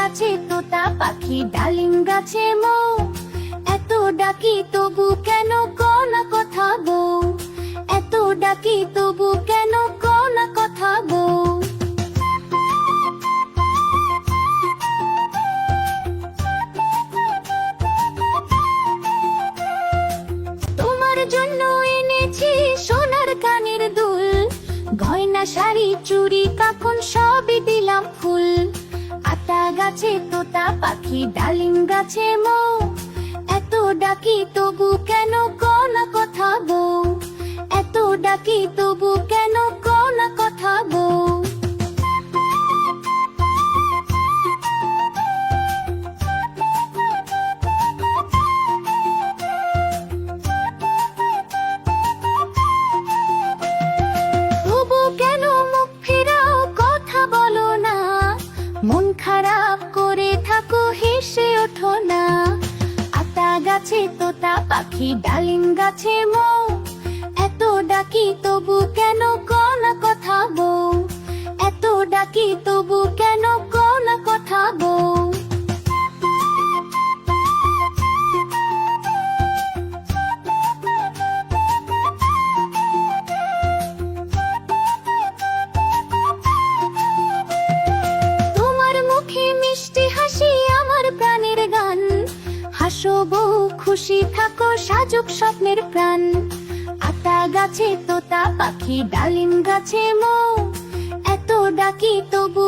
তোতা পাখি, ডালিম গাছে মো। এত ডাকি তবু কেন কোনা কথা গো এত ডাকি তবু কেন কোনা কথা গো তোমার জন্য এনেছি সোনার কানের দুল। গয়না, শাড়ি, চুড়ি, কাকুন সবই দিলাম ফুল। আতা গাছে তোতা পাখি ডালিম গাছে মো। এত ডাকি তবু কেন কোনা গাছে তোতা পাখি, ডালিম গাছে মো। এত ডাকি তবু কেন কোন কথা গো এত ডাকি তবু কেন কোন কথা গো তোমার খুশি থাকো, সাজুক স্বপ্নের প্রাণ। আতা গাছে, তোতা পাখি, ডালিম গাছে মো। এত ডাকি তবু